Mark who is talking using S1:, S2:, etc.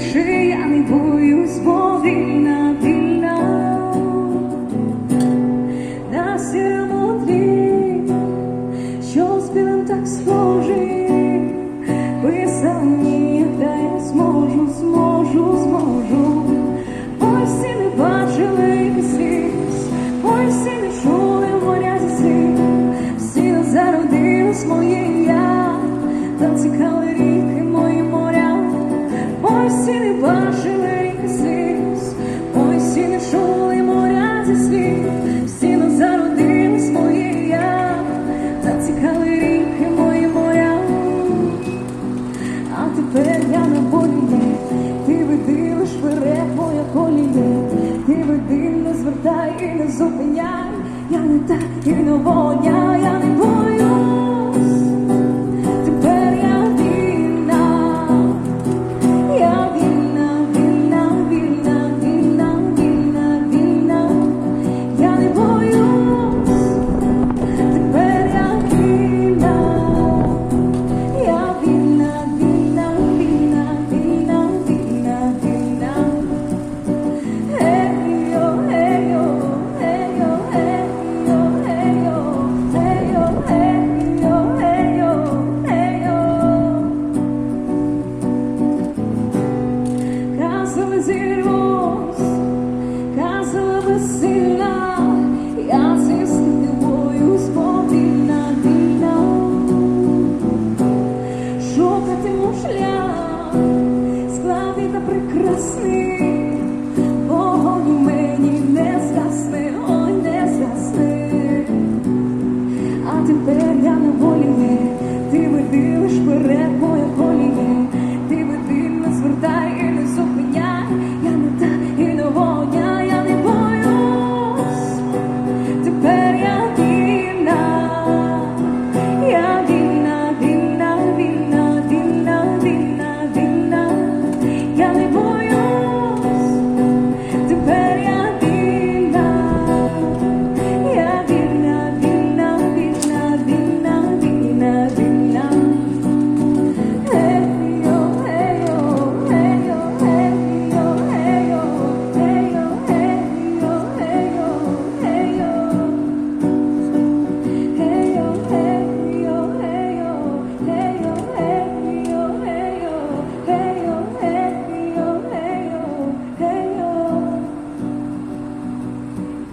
S1: 是压力不 속에 야 양자 유노보 야양 прекрасний, вогонь мені не згасне, ой, не згасне, а тепер я на волі, ти видиш перед моїм.